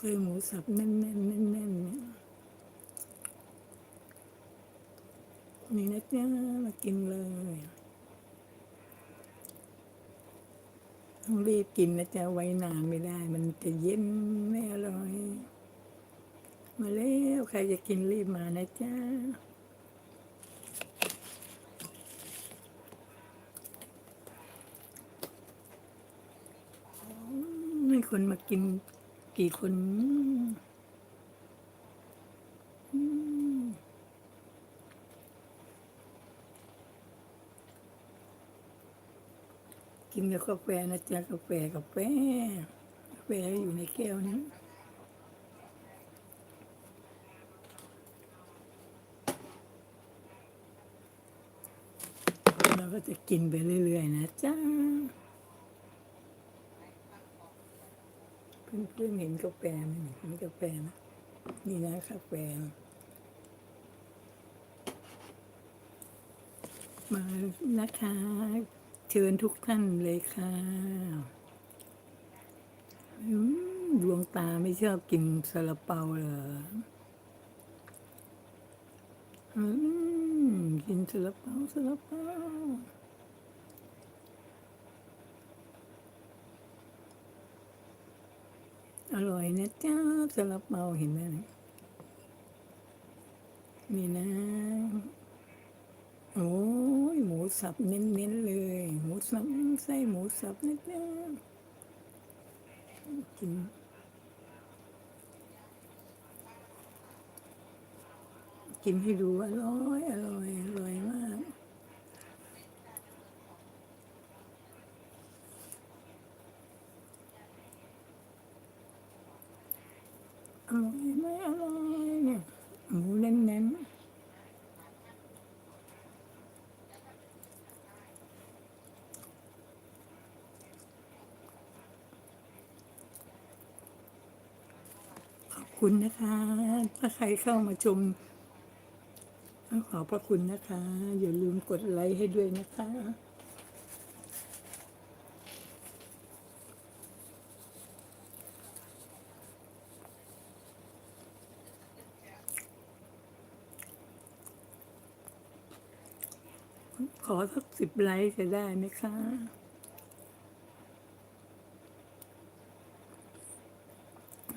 เคยหมูสับแน่นๆแน่นๆเนี่ยนี่นะจ๊ะมากินเลยต้องรีบกินนะจ๊ะไว้นานไม่ได้ มันจะเย็นไม่อร่อย มาแล้วใครจะกินรีบมานะจ๊ะไม่คนมากิน กี่คนกินกับกาแฟนะจ๊ะกาแฟกาแฟกาแฟอยู่ในแก้วนี้เราก็จะกินไปเรื่อยๆนะจ๊ะ เพื่อนเห็นกาแฟไหมเห็นกาแฟนะนี่นะกาแฟมานะคะ เชิญทุกท่านเลยค่ะดวงตาไม่ชอบกินซาลาเปาเหรออืมกินซาลาเปาซาลาเปา อร่อยนะจ๊ะซาลาเปาเห็นไหมนี่นะ โอ้ยหมูสับเน้นๆเลย หมูสับไส้หมูสับนะจ๊ะกินกินให้ดูอร่อยอร่อยอร่อยมาก อร่อยไหมอร่อยเนี่ยหมูแน่นๆขอบคุณนะคะ ถ้าใครเข้ามาชม ขอบพระคุณนะคะ อย่าลืมกดไลค์ให้ด้วยนะคะ ขอสักสิบไลค์จะได้ไหมคะ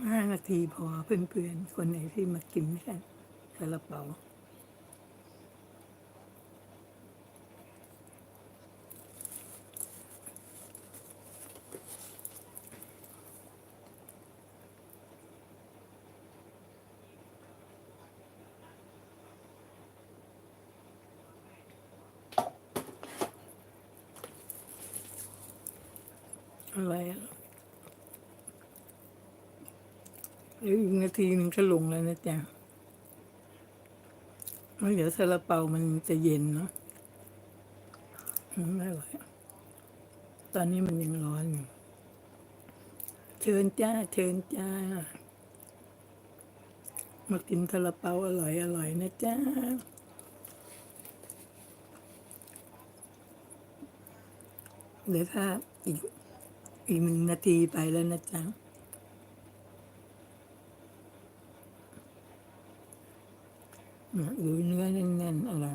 ห้านาทีพอเพื่อนๆ คนไหนที่มากินกันซาลาเปา อะไรอะเดี๋ยวอีกนาทีหนึ่งก็ลงแล้วนะจ๊ะแล้วเดี๋ยวซาลาเปามันจะเย็นเนาะอืมไม่ไหวอะตอนนี้มันยังร้อนอยู่เชิญจ้า เชิญจ้า มากินซาลาเปาอร่อยอร่อยนะจ้าเดี๋ยวถ้าอีก อีกหนึ่งนาทีไปแล้วนะจ๊ะดูเนื้อแน่นๆอะไร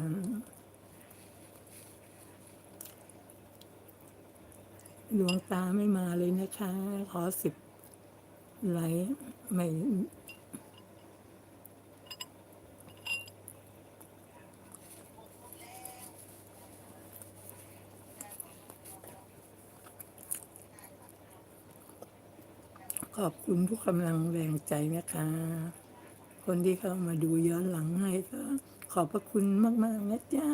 ดวงตาไม่มาเลยนะคะ ขอสิบไลค์ไม่ ขอบคุณทุกกำลังแรงใจนะคะ คนที่เข้ามาดูย้อนหลังให้ก็ขอบพระคุณมาก ๆ นะจ๊ะ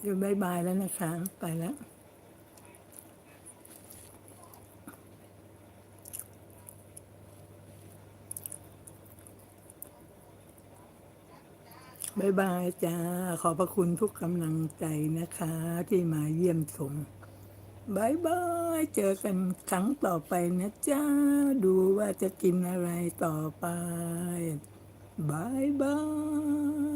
เดี๋ยวบายบายแล้วนะคะ ไปแล้ว บายบายจ้า ขอบพระคุณทุกกำลังใจนะคะ ที่มาเยี่ยมชมบายบาย เจอกันครั้งต่อไปนะจ้า ดูว่าจะกินอะไรต่อไปบายบาย